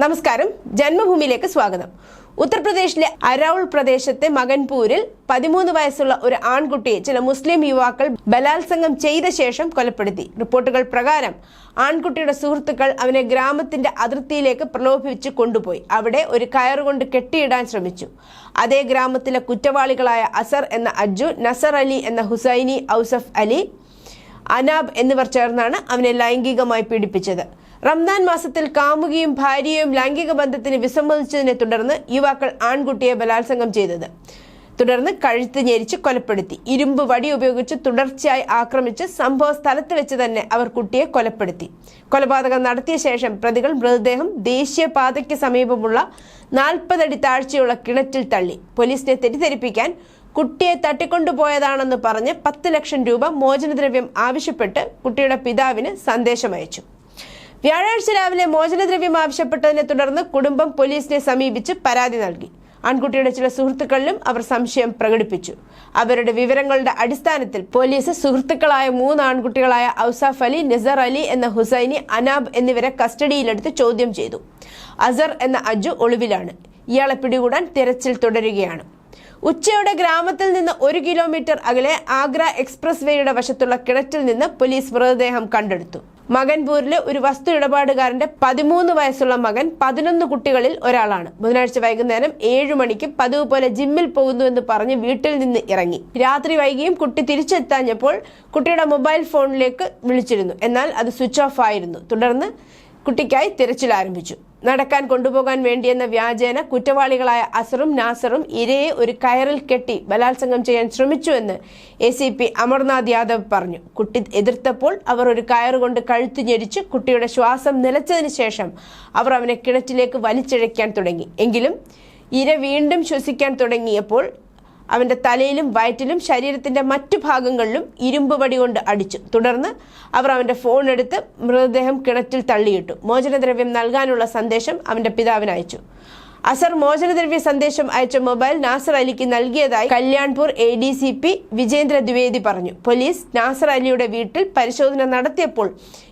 നമസ്കാരം. ജന്മഭൂമിയിലേക്ക് സ്വാഗതം. ഉത്തർപ്രദേശിലെ അരൌൾ പ്രദേശത്തെ മകൻപൂരിൽ പതിമൂന്ന് വയസ്സുള്ള ഒരു ആൺകുട്ടിയെ ചില മുസ്ലിം യുവാക്കൾ ബലാത്സംഗം ചെയ്ത ശേഷം കൊലപ്പെടുത്തി. റിപ്പോർട്ടുകൾ പ്രകാരം ആൺകുട്ടിയുടെ സുഹൃത്തുക്കൾ അവനെ ഗ്രാമത്തിന്റെ അതിർത്തിയിലേക്ക് പ്രലോഭിപ്പിച്ച് കൊണ്ടുപോയി. അവിടെ ഒരു കയറുകൊണ്ട് കെട്ടിയിടാൻ ശ്രമിച്ചു. അതേ ഗ്രാമത്തിലെ കുറ്റവാളികളായ അസർ എന്ന അജ്ജു നസർ അലി എന്ന ഹുസൈനി ഔസഫ് അലി അനാബ് എന്നിവർ ചേർന്നാണ് അവനെ ലൈംഗികമായി പീഡിപ്പിച്ചത്. റംദാൻ മാസത്തിൽ കാമുകിയും ഭാര്യയും ലൈംഗിക ബന്ധത്തിന് വിസമ്മതിച്ചതിനെ തുടർന്ന് യുവാക്കൾ ആൺകുട്ടിയെ ബലാത്സംഗം ചെയ്തത്. തുടർന്ന് കഴുത്ത് ഞെരിച്ച് കൊലപ്പെടുത്തി. ഇരുമ്പ് വടി ഉപയോഗിച്ച് തുടർച്ചയായി ആക്രമിച്ച് സംഭവ സ്ഥലത്ത് വെച്ച് തന്നെ അവർ കുട്ടിയെ കൊലപ്പെടുത്തി. കൊലപാതകം നടത്തിയ ശേഷം പ്രതികൾ മൃതദേഹം ദേശീയപാതയ്ക്ക് സമീപമുള്ള നാൽപ്പതടി താഴ്ചയുള്ള കിണറ്റിൽ തള്ളി. പോലീസിനെ തെറ്റിദ്ധരിപ്പിക്കാൻ കുട്ടിയെ തട്ടിക്കൊണ്ടുപോയതാണെന്ന് പറഞ്ഞ് പത്ത് ലക്ഷം രൂപ മോചനദ്രവ്യം ആവശ്യപ്പെട്ട് കുട്ടിയുടെ പിതാവിന് സന്ദേശമയച്ചു. വ്യാഴാഴ്ച രാവിലെ മോചനദ്രവ്യം ആവശ്യപ്പെട്ടതിനെ തുടർന്ന് കുടുംബം പോലീസിനെ സമീപിച്ച് പരാതി നൽകി. ആൺകുട്ടിയുടെ ചില സുഹൃത്തുക്കളിലും അവർ സംശയം പ്രകടിപ്പിച്ചു. അവരുടെ വിവരങ്ങളുടെ അടിസ്ഥാനത്തിൽ പോലീസ് സുഹൃത്തുക്കളായ മൂന്ന് ആൺകുട്ടികളായ ഔസാഫ് അലി നിസർ അലി എന്ന ഹുസൈനി അനാബ് എന്നിവരെ കസ്റ്റഡിയിലെടുത്ത് ചോദ്യം ചെയ്തു. അസർ എന്ന അജു ഒളിവിലാണ്. ഇയാളെ പിടികൂടാൻ തിരച്ചിൽ തുടരുകയാണ്. ഉച്ചയോടെ ഗ്രാമത്തിൽ നിന്ന് ഒരു കിലോമീറ്റർ അകലെ ആഗ്ര എക്സ്പ്രസ് വേയുടെ വശത്തുള്ള കിണറ്റിൽ നിന്ന് പോലീസ് മൃതദേഹം കണ്ടെടുത്തു. മകൻപൂരിലെ ഒരു വസ്തു ഇടപാടുകാരന്റെ പതിമൂന്ന് വയസ്സുള്ള മകൻ പതിനൊന്ന് കുട്ടികളിൽ ഒരാളാണ്. ബുധനാഴ്ച വൈകുന്നേരം ഏഴു മണിക്ക് പതിവ് പോലെ ജിമ്മിൽ പോകുന്നുവെന്ന് പറഞ്ഞ് വീട്ടിൽ നിന്ന് ഇറങ്ങി. രാത്രി വൈകിയും കുട്ടി തിരിച്ചെത്താഞ്ഞപ്പോൾ കുട്ടിയുടെ മൊബൈൽ ഫോണിലേക്ക് വിളിച്ചിരുന്നു. എന്നാൽ അത് സ്വിച്ച് ഓഫ് ആയിരുന്നു. തുടർന്ന് കുട്ടിക്കായി തിരച്ചിൽ ആരംഭിച്ചു. നടക്കാൻ കൊണ്ടുപോകാൻ വേണ്ടിയെന്ന വ്യാജേന കുറ്റവാളികളായ അസറും നാസറും ഇരയെ ഒരു കയറിൽ കെട്ടി ബലാത്സംഗം ചെയ്യാൻ ശ്രമിച്ചുവെന്ന് A C P Amarnath Yadav പറഞ്ഞു. കുട്ടി എതിർത്തപ്പോൾ അവർ ഒരു കയറുകൊണ്ട് കഴുത്തു ഞെരിച്ച് കുട്ടിയുടെ ശ്വാസം നിലച്ചതിന് ശേഷം അവർ അവനെ കിണറ്റിലേക്ക് വലിച്ചിഴയ്ക്കാൻ തുടങ്ങി. എങ്കിലും ഇര വീണ്ടും ശ്വസിക്കാൻ തുടങ്ങിയപ്പോൾ അവന്റെ തലയിലും വയറ്റിലും ശരീരത്തിന്റെ മറ്റു ഭാഗങ്ങളിലും ഇരുമ്പ് വടി കൊണ്ട് അടിച്ചു. തുടർന്ന് അവർ അവന്റെ ഫോൺ എടുത്ത് മൃതദേഹം കിണറ്റിൽ തള്ളിയിട്ടു. മോചനദ്രവ്യം നൽകാനുള്ള സന്ദേശം അവന്റെ പിതാവിന് അയച്ചു. അസർ മോചനദ്രവ്യ സന്ദേശം അയച്ച മൊബൈൽ നാസർ അലിക്ക് നൽകിയതായി Kalyanpur A D C P Vijendra Dwivedi പറഞ്ഞു. പോലീസ് നാസർ അലിയുടെ വീട്ടിൽ പരിശോധന നടത്തിയപ്പോൾ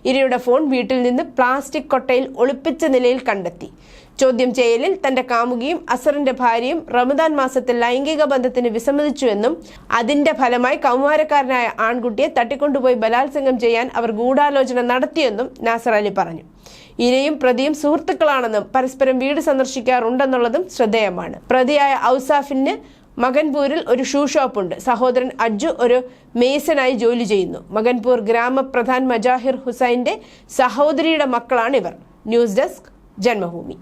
ഇരയുടെ ഫോൺ വീട്ടിൽ നിന്ന് പ്ലാസ്റ്റിക് കൊട്ടയിൽ ഒളിപ്പിച്ച നിലയിൽ കണ്ടെത്തി. ചോദ്യം ചെയ്യലിൽ തന്റെ കാമുകിയും അസറിന്റെ ഭാര്യയും റമദാൻ മാസത്തിൽ ലൈംഗിക ബന്ധത്തിന് വിസമ്മതിച്ചുവെന്നും അതിന്റെ ഫലമായി കൗമാരക്കാരനായ ആൺകുട്ടിയെ തട്ടിക്കൊണ്ടുപോയി ബലാത്സംഗം ചെയ്യാൻ അവർ ഗൂഢാലോചന നടത്തിയെന്നും നാസർ അലി പറഞ്ഞു. ഇരയും പ്രതിയും സുഹൃത്തുക്കളാണെന്നും പരസ്പരം വീട് സന്ദർശിക്കാറുണ്ടെന്നുള്ളതും ശ്രദ്ധേയമാണ്. പ്രതിയായ ഔസാഫിന് മകൻപൂരിൽ ഒരു ഷൂ ഷോപ്പുണ്ട്. സഹോദരൻ അജ്ജു ഒരു മേസനായി ജോലി ചെയ്യുന്നു. മകൻപൂർ ഗ്രാമപ്രധാൻ മജാഹിർ ഹുസൈന്റെ സഹോദരിയുടെ മക്കളാണ് ഇവർ ന്യൂസ് ഡെസ്ക് ജന്മഭൂമി.